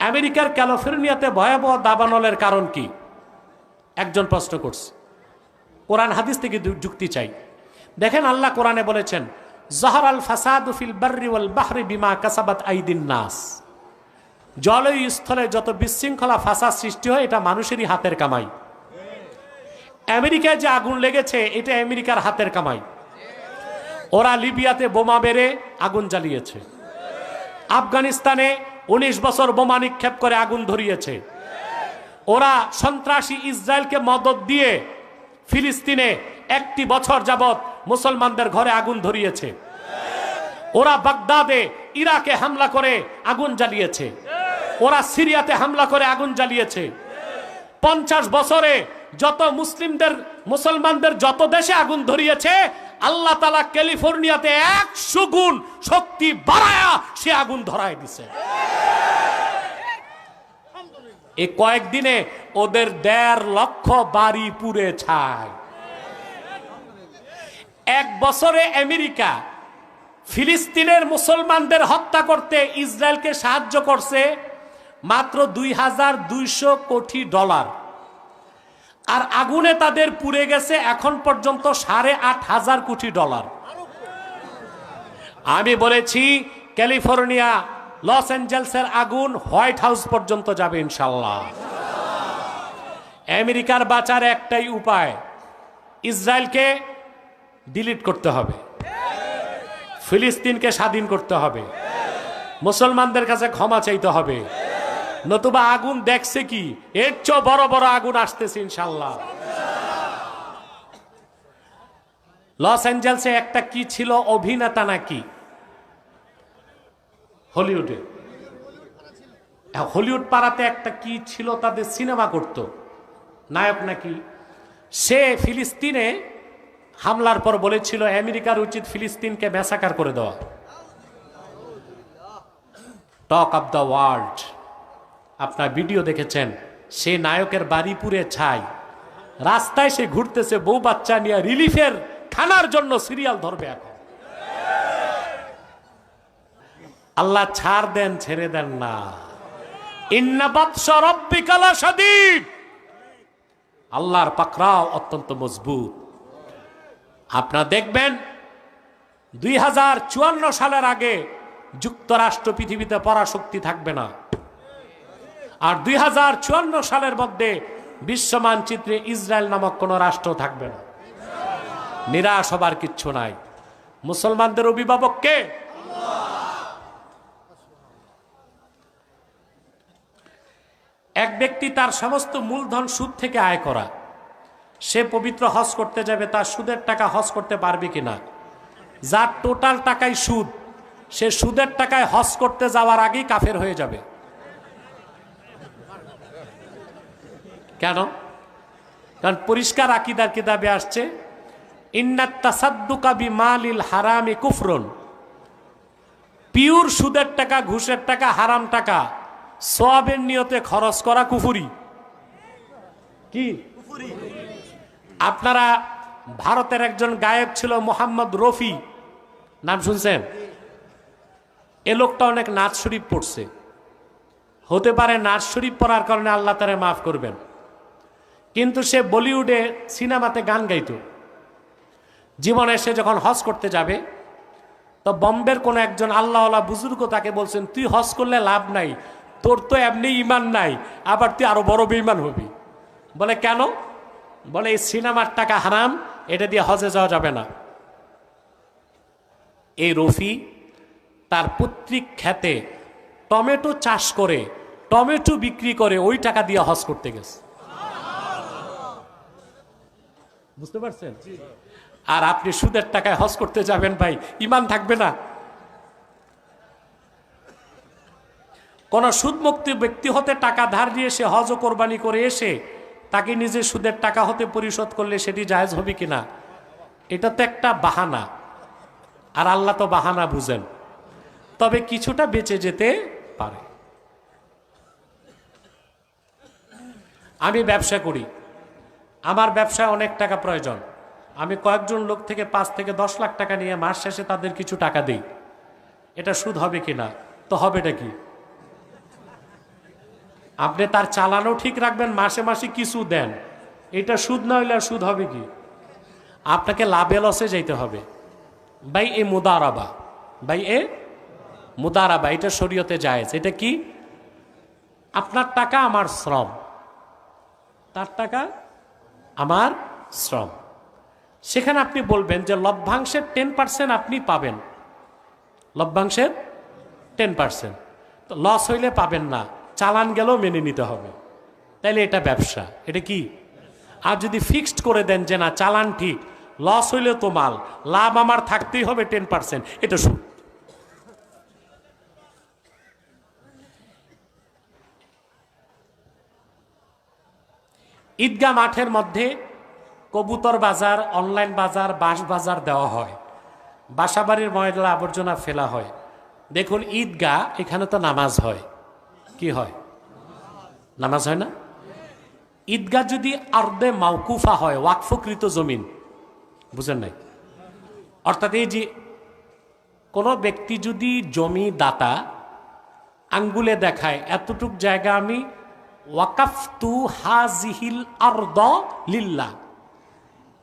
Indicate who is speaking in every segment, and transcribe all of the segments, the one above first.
Speaker 1: আমেরিকার ক্যালিফোর্নিয়াতে ভয়াবহ দাবানলের কারণ কি? একজন প্রশ্ন করছে। কোরআন হাদিস থেকে যুক্তি চাই। দেখেন আল্লাহ কোরআনে বলেছেন, জহর আল ফাসাদ ফিল বাহরি বিমা কাসাবাত আইদিন নাস। জলই স্থলে যত বিশৃঙ্খলা ফাসাদ সৃষ্টি হয়, এটা মানুষেরই হাতের কামাই। আমেরিকায় যে আগুন লেগেছে, এটা আমেরিকার হাতের কামাই। ওরা লিবিয়াতে বোমা বেড়ে আগুন জ্বালিয়েছে। আফগানিস্তানে উনিশ বছর বোমা নিক্ষেপ করে আগুন ধরিয়েছে। ওরা সন্ত্রাসী ইসরায়েলকে মদত দিয়ে ফিলিস্তিনে একটি বছর যাবৎ মুসলমানদের ঘরে আগুন ধরিয়েছে। ওরা বাগদাদে ইরাকে হামলা করে আগুন জ্বালিয়েছে। ওরা সিরিয়াতে হামলা করে আগুন জ্বালিয়েছে। পঞ্চাশ বছরে যত মুসলিমদের, মুসলমানদের যত দেশে আগুন ধরিয়েছে আল্লাহ তালা ক্যালিফোর্নিয়াতে একশো গুণ শক্তি বাড়ায়া সে আগুন ধরায় দিছে। এই কয়েকদিনে ওদের দেড় লক্ষ বাড়ি পুড়ে ছায়। এক বছরে আমেরিকা ফিলিস্তিনের মুসলমানদের হত্যা করতে ইসরায়েলকে সাহায্য করছে মাত্র দুই হাজার দুইশো কোটি ডলার। আর আগুনে তাদের পুড়ে গেছে এখন পর্যন্ত সাড়ে আট হাজার কোটি ডলার। আমি বলেছি, ক্যালিফোর্নিয়া, লস অ্যাঞ্জেলসের আগুন হোয়াইট হাউস পর্যন্ত যাবে ইনশাল্লাহ আমেরিকার বাঁচার একটাই উপায়, ইসরায়েলকে ডিলিট করতে হবে। ফিলিস্তিনকে স্বাধীন করতে হবে। মুসলমানদের কাছে ক্ষমা চাইতে হবে। নতুবা আগুন দেখছে কি? এর চেয়ে বড় বড় আগুন আসতেছে ইনশাল্লাহ। লস অ্যাঞ্জেলসে একটা কি ছিল অভিনেতা নাকি? হলিউডে। হলিউড পাড়াতে একটা কি ছিল তাদের সিনেমা করত? নায়ক নাকি? সে ফিলিস্তিনে হামলার পর বলেছিল, আমেরিকার উচিত ফিলিস্তিনকে ম্যাসাকার করে দেওয়া। টক অব দ্য ওয়ার্ল্ড আপনার ভিডিও দেখেছেন? সে নায়কের বাড়ি পুরে ছাই। রাস্তায় সে ঘুরতেছে বউ বাচ্চা নিয়ে রিলিফের খানার জন্য সিরিয়াল ধরবে এখন। আল্লাহ ছাড় দেন, ছেড়ে দেন না। আল্লাহর পাকড়াও অত্যন্ত মজবুত। আপনারা দেখবেন, দুই হাজার চুয়ান্ন সালের আগে যুক্তরাষ্ট্র পৃথিবীতে পরাশক্তি থাকবে না। আর দুই হাজার চুয়ান্ন সালের মধ্যে বিশ্ব মানচিত্রে ইসরায়েল নামক কোনো রাষ্ট্র থাকবে না। নিরাশ হবার কিচ্ছু নাই। মুসলমানদের অভিভাবক কে? এক ব্যক্তি তার সমস্ত মূলধন সুদ থেকে আয় করা। সে পবিত্র হজ করতে যাবে, তার সুদের টাকা হজ করতে পারবে কিনা? যার টোটাল টাকাই সুদ, সে সুদের টাকায় হজ করতে যাওয়ার আগেই কাফের হয়ে যাবে। কেন? কারণ পরিষ্কার আকিদার কিতাবে আসছে ইন্নাত তাসাদ্দুকা বি মালিল হারামি কুফরন। পিওর সুদের টাকা ঘুষের টাকা হারাম টাকা সোয়াবের নিয়তে খরচ করা কুফুরি। কি? আপনারা ভারতের একজন গায়ক ছিল মোহাম্মদ রফি। নাম শুনছেন? এ লোকটা অনেক নাচ শরীফ পড়ছে। হতে পারে নাচ শরীফ পড়ার কারণে আল্লাহ তারে মাফ করবেন। কিন্তু সে বলিউডে সিনেমাতে গান গাইত। জীবনে সে যখন হজ করতে যাবে, তো বম্বের কোনো একজন আল্লাহওয়ালা বুজুর্গ তাকে বলছেন, তুই হজ করলে লাভ নাই, তোর তো এমনি ইমান নাই, আবার তুই আরও বড় বেইমান হবি। বলে, কেন? বলে, এই সিনেমার টাকা হারাম, এটা দিয়ে হজে যাওয়া যাবে না। এই রফি তার পৈতৃক খ্যাতে টমেটো চাষ করে, টমেটো বিক্রি করে ওই টাকা দিয়ে হজ করতে গেছে। বুঝতে পারছেন? আর আপনি সুদের টাকায় হজ করতে যাবেন ভাই ইমান থাকবে না। কোন সুদমুক্তি ব্যক্তি হতে টাকা ধার দিয়ে সে হজ ও কোরবানি করে এসে তাকে নিজে সুদের টাকা হতে পরিশোধ করলে সেটি জায়েজ হবে কিনা এটা তো একটা বাহানা। আর আল্লাহ তো বাহানা বুঝেন। তবে কিছুটা বেঁচে যেতে পারে। আমি ব্যবসা করি। আমার ব্যবসায় অনেক টাকা প্রয়োজন। আমি কয়েকজন লোক থেকে পাঁচ থেকে দশ লাখ টাকা নিয়ে মাস শেষে তাদের কিছু টাকা দিই। এটা সুদ হবে কি না? তো হবেটা কি? আপনি তার চালানো ঠিক রাখবেন, মাসে মাসে কিছু দেন। এটা সুদ না হইলে সুদ হবে কি? আপনাকে লাভে লসে যাইতে হবে। ভাই এ মুদারাবা। ভাই এ মুদারাবা। এটা শরীয়তে জায়েজ। এটা কি? আপনার টাকা, আমার শ্রম। তার টাকা আমার শ্রম। সেখানে আপনি বলবেন যে লভ্যাংশের টেন পার্সেন্ট আপনি পাবেন। লভ্যাংশের টেন পার্সেন্ট তো লস হইলে পাবেন না, চালান গেলেও মেনে নিতে হবে। তাইলে এটা ব্যবসা, এটা কি? আর যদি ফিক্সড করে দেন যে না, চালান ঠিক লস হইলে তো মাল, লাভ আমার থাকতেই হবে টেন পার্সেন্ট এটা সুদ ঈদগাহ মাঠের মধ্যে কবুতর বাজার অনলাইন বাজার, বাঁশ বাজার দেওয়া হয়। বাসাবাড়ির ময়লা আবর্জনা ফেলা হয়। দেখুন, ঈদগাহ, এখানে তো নামাজ হয়। কি হয়? নামাজ হয় না? ঈদগাহ যদি আর্দে মাউকুফা হয়, ওয়াকফকৃত জমিন, বুঝেন নাই? অর্থাৎ এই যে কোনো ব্যক্তি যদি জমি দাতা আঙ্গুলে দেখায়, এতটুক জায়গা আমি ওয়াকাফতু হাজিহিল আরদ লিল্লাহ।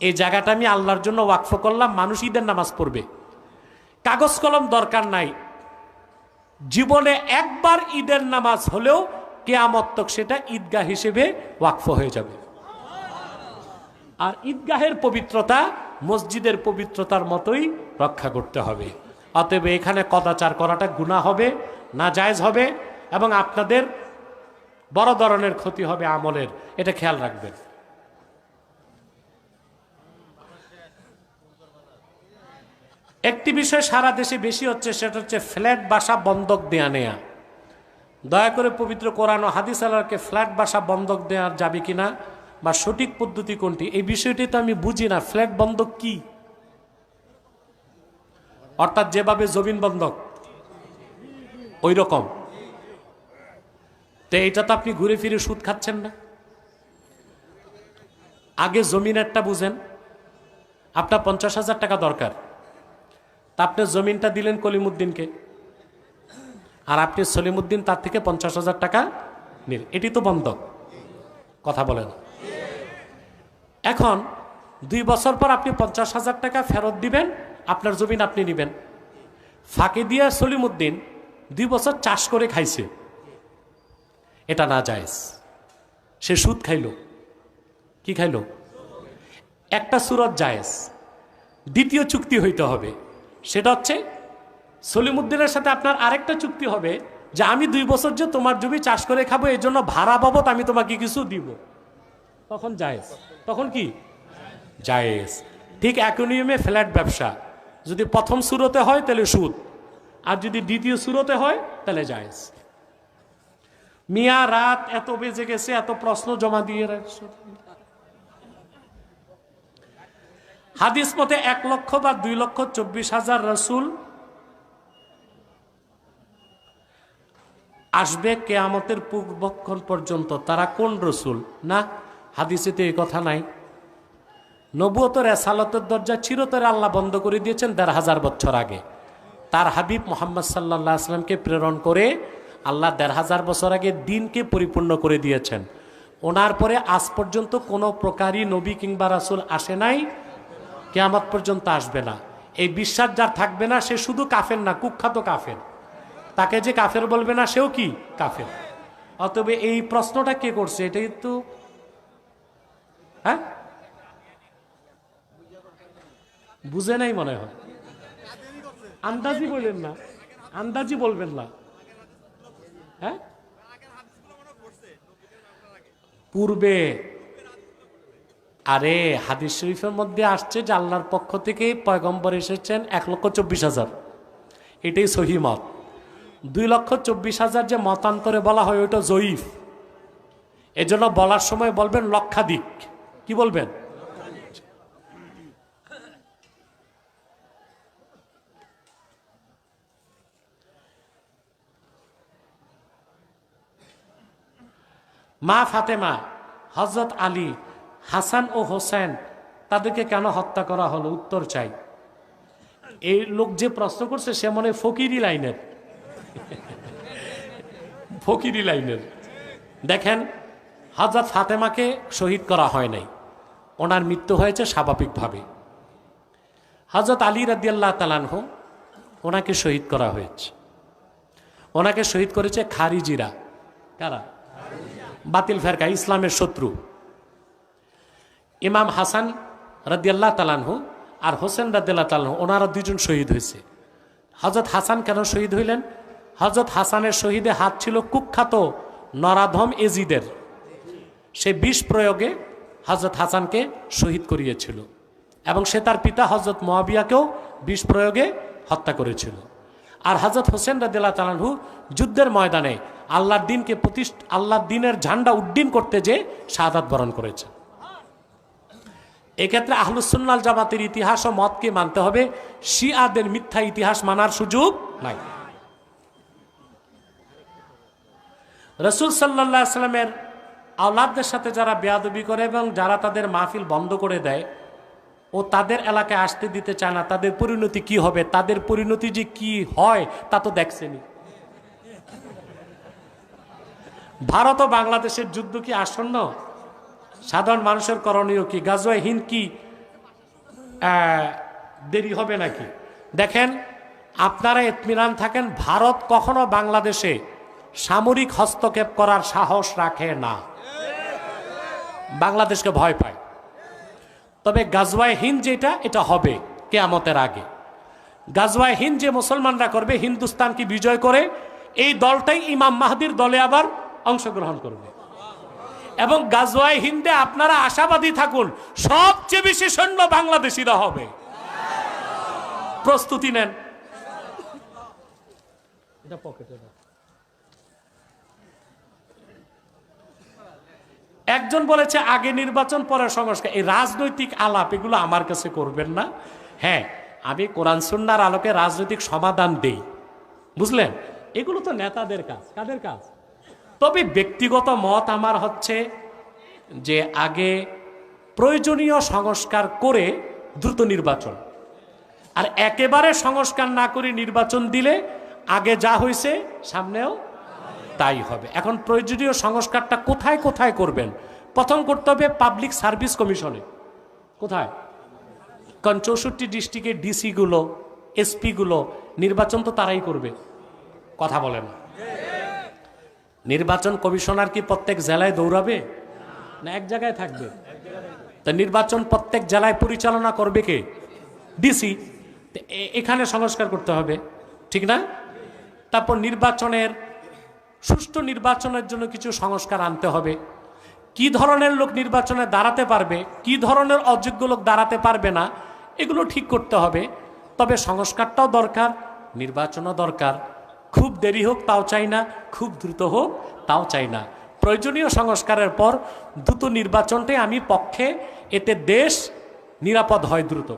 Speaker 1: এই জায়গাটা আমি আল্লাহর জন্য ওয়াকফ করলাম, মানুষ ঈদের নামাজ পড়বে। কাগজ কলম দরকার নাই। জীবনে একবার ঈদের নামাজ হলেও কেয়ামত্তক সেটা ঈদগাহ হিসেবে ওয়াকফ হয়ে যাবে। আর ঈদগাহের পবিত্রতা মসজিদের পবিত্রতার মতোই রক্ষা করতে হবে। অতএব এখানে কদাচার করাটা গুণা হবে, না জায়েজ হবে এবং আপনাদের বড় ধরনের ক্ষতি হবে আমলের, এটা খেয়াল রাখবেন। একটি বিষয় সারা দেশে বেশি হচ্ছে, সেটা হচ্ছে ফ্ল্যাট বাসা বন্ধক দেয়া নেয়া। দয়া করে পবিত্র কোরআন ও হাদিস আলারকে ফ্ল্যাট বাসা বন্ধক দেওয়া যাবে কিনা বা সঠিক পদ্ধতি কোনটি, এই বিষয়টি তো আমি বুঝি না, ফ্ল্যাট বন্ধক কি? অর্থাৎ যেভাবে জমিন বন্ধক ওই রকম তো এইটা তো আপনি ঘুরে ফিরে সুদ খাচ্ছেন না। আগে জমিনেরটা বুঝেন, আপনার পঞ্চাশ হাজার টাকা দরকার। তা আপনি জমিনটা দিলেন কলিমুদ্দিনকে, আর আপনি সলিমুদ্দিন তার থেকে পঞ্চাশ হাজার টাকা নিন এটি তো বন্ধক কথা বলেন এখন দুই বছর পর আপনি পঞ্চাশ হাজার টাকা ফেরত দিবেন, আপনার জমিন আপনি নেবেন। ফাঁকে দিয়ে সলিমুদ্দিন দুই বছর চাষ করে খাইছে। এটা না জায়েজ। সে সুদ খাইল। কি খাইল? একটা সুরত জায়েজ। দ্বিতীয় চুক্তি হইতে হবে। সেটা হচ্ছে সলিমুদ্দিনের সাথে আপনার আরেকটা চুক্তি হবে যে আমি দুই বছর যে তোমার জমি চাষ করে খাব, এই জন্য ভাড়া বাবদ আমি তোমাকে কিছু দিব। তখন জায়েজ। তখন কি? জায়েজ। ঠিক একই নিয়মে ফ্ল্যাট ব্যবসা। যদি প্রথম সুরতে হয় তাহলে সুদ। আর যদি দ্বিতীয় সুরতে হয় তাহলে জায়েজ। মিয়া, রাত এত বেজে গেছে, এত প্রশ্ন জমা দিয়ে রাখছো। হাদিস মতে এক লক্ষ বা দুই লক্ষ চব্বিশ হাজার রসুল আসবে কেয়ামতের পূর্বক্ষণ পর্যন্ত। তারা কোন রসুল? না হাদিসেতে এই কথা নাই। নবুয়তর এসালতের দরজা চিরতরে আল্লাহ বন্ধ করে দিয়েছেন দেড় হাজার বছর আগে। তার হাবিব মোহাম্মদ সাল্লাহ আসলামকে প্রেরণ করে আল্লাহ দেড় হাজার বছর আগে দিনকে পরিপূর্ণ করে দিয়েছেন। ওনার পরে আজ পর্যন্ত কোনো প্রকারই নবী কিংবা রাসুল আসে নাই, কেয়ামত পর্যন্ত আসবে না। এই বিশ্বাস যার থাকবে না, সে শুধু কাফের না, কুখ্যাত কাফের। তাকে যে কাফের বলবে না, সেও কি কাফের? অতবে এই প্রশ্নটা কে করছে এটা কিন্তু হ্যাঁ? বুঝে নাই মনে হয়। আন্দাজি বললেন না। আন্দাজি বলবেন না। হ্যাঁ? পূর্বে। আরে, হাদিস শরীফের মধ্যে আসছে যে আল্লাহর পক্ষ থেকে পয়গম্বর এসেছেন এক লক্ষ চব্বিশ হাজার। এটাই সহি মত। দুই লক্ষ চব্বিশ হাজার যে মতান্তরে বলা হয়, ওইটা জয়ীফ। এজন্য বলার সময় বলবেন লক্ষাধিক। কি বলবেন? মা ফাতেমা হজরত আলী, হাসান ও হোসেন, তাদেরকে কেন হত্যা করা হলো? উত্তর চাই। এই লোক যে প্রশ্ন করছে, সে মনে ফকিরি লাইনের। ফকিরি লাইনের। দেখেন হজরত ফাতেমাকে শহীদ করা হয় নাই। ওনার মৃত্যু হয়েছে স্বাভাবিকভাবে। হজরত আলী রাদিয়াল্লাহ তালানহ ওনাকে শহীদ করা হয়েছে। ওনাকে শহীদ করেছে খারিজিরা। কারা? বাতিল ফেরকা, ইসলামের শত্রু। ইমাম হাসান রাদিয়াল্লাহ তালানহু আর হোসেন রাদিয়াল্লাহ তালানহু ওনারা দুজন শহীদ হয়েছে। হজরত হাসান কেন শহীদ হইলেন? হজরত হাসানের শহীদে হাত ছিল কুখ্যাত নরাধম এজিদের। সে বিষ প্রয়োগে হজরত হাসানকে শহীদ করিয়েছিল এবং সে তার পিতা হজরত মহাবিয়াকেও বিষ প্রয়োগে হত্যা করেছিল। আর হজরত হোসেন রাদিল্লা তালানহু যুদ্ধের ময়দানে আল্লাহর দিনকে প্রতিষ্ঠ, আল্লাহর দিনের ঝান্ডা উড্ডীন করতে যে শাহাদাত বরণ করেছে। এক্ষেত্রে আহলুসুন্নাল জামাতের ইতিহাস ও মতকে মানতে হবে। শিয়াদের মিথ্যা ইতিহাস মানার সুযোগ নাই। রসুল সাল্লাহ সাল্লামের আওলাদদের সাথে যারা বেয়াদবি করে এবং যারা তাদের মাহফিল বন্ধ করে দেয় ও তাদের এলাকায় আসতে দিতে চায় না, তাদের পরিণতি কি হবে? তাদের পরিণতি যে কি হয়, তা তো দেখছেনি ভারত ও বাংলাদেশের যুদ্ধ কি আসন্ন? সাধারণ মানুষের করণীয় কি? গাজওয়ায় হিন্দ কি দেরি হবে নাকি? দেখেন, আপনারা এতমিনান থাকেন, ভারত কখনো বাংলাদেশে সামরিক হস্তক্ষেপ করার সাহস রাখে না। বাংলাদেশকে ভয় পায়। তবে গাজওয়ায় হিন্দ যেটা, এটা হবে কেয়ামতের আগে। গাজওয়ায় হিন্দ যে মুসলমানরা করবে হিন্দুস্তানকে বিজয় করে? এই দলটাই ইমাম মাহাদির দলে আবার অংশগ্রহণ করবে। এবং গাজওয়ায় হিন্দে আপনারা আশাবাদী থাকুন, সবচেয়ে বেশি সৈন্য বাংলাদেশিরা হবে। প্রস্তুতি নেন। এটা পকেটে একজন বলেছে, আগে নির্বাচন পরে সংস্কার। এই রাজনৈতিক আলাপ, এগুলো আমার কাছে করবেন না। হ্যাঁ আমি কোরআন, সুন্নার আলোকে রাজনৈতিক সমাধান দেই। বুঝলেন? এগুলো তো নেতাদের কাজ। কাদের কাজ? তবে ব্যক্তিগত মত আমার হচ্ছে যে, আগে প্রয়োজনীয় সংস্কার করে দ্রুত নির্বাচন। আর একেবারে সংস্কার না করে নির্বাচন দিলে আগে যা হয়েছে সামনেও তাই হবে। এখন প্রয়োজনীয় সংস্কারটা কোথায় কোথায় করবেন? প্রথম করতে হবে পাবলিক সার্ভিস কমিশনে কোথায়? কারণ চৌষট্টি ডিস্ট্রিক্টের ডিসিগুলো এসপিগুলো নির্বাচন তো তারাই করবে। কথা বলেন নির্বাচন কমিশনার কি প্রত্যেক জেলায় দৌড়াবে? না, এক জায়গায় থাকবে। তা নির্বাচন প্রত্যেক জেলায় পরিচালনা করবে কে? ডিসি এখানে সংস্কার করতে হবে। ঠিক না? তারপর নির্বাচনের সুষ্ঠু নির্বাচনের জন্য কিছু সংস্কার আনতে হবে। কি ধরনের লোক নির্বাচনে দাঁড়াতে পারবে, কি ধরনের অযোগ্য লোক দাঁড়াতে পারবে না, এগুলো ঠিক করতে হবে। তবে সংস্কারটাও দরকার, নির্বাচনও দরকার। খুব দেরি হোক, তাও চাই না। খুব দ্রুত হোক, তাও চাই না। প্রয়োজনীয় সংস্কারের পর দ্রুত নির্বাচনটাই আমি পক্ষে, এতে দেশ নিরাপদ হয় দ্রুত।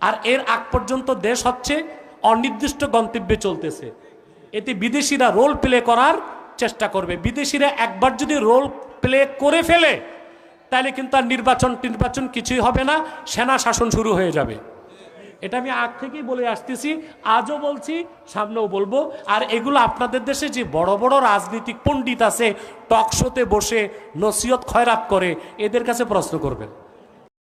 Speaker 1: আর এর আগ পর্যন্ত দেশ হচ্ছে অনির্দিষ্ট গন্তব্যে চলতেছে। এতে বিদেশিরা রোল প্লে করার চেষ্টা করবে। বিদেশিরা একবার যদি রোল প্লে করে ফেলে, তাহলে কিন্তু আর নির্বাচন নির্বাচন কিছুই হবে না, সেনা শাসন শুরু হয়ে যাবে। এটা আমি আগ থেকেই বলে আসতেছি, আজও বলছি, সামনেও বলব। আর এগুলো আপনাদের দেশে যে বড় বড় রাজনীতিক পণ্ডিত আছে টকশোতে বসে নসিহত খয়রাত করে, এদের কাছে প্রশ্ন করবেন।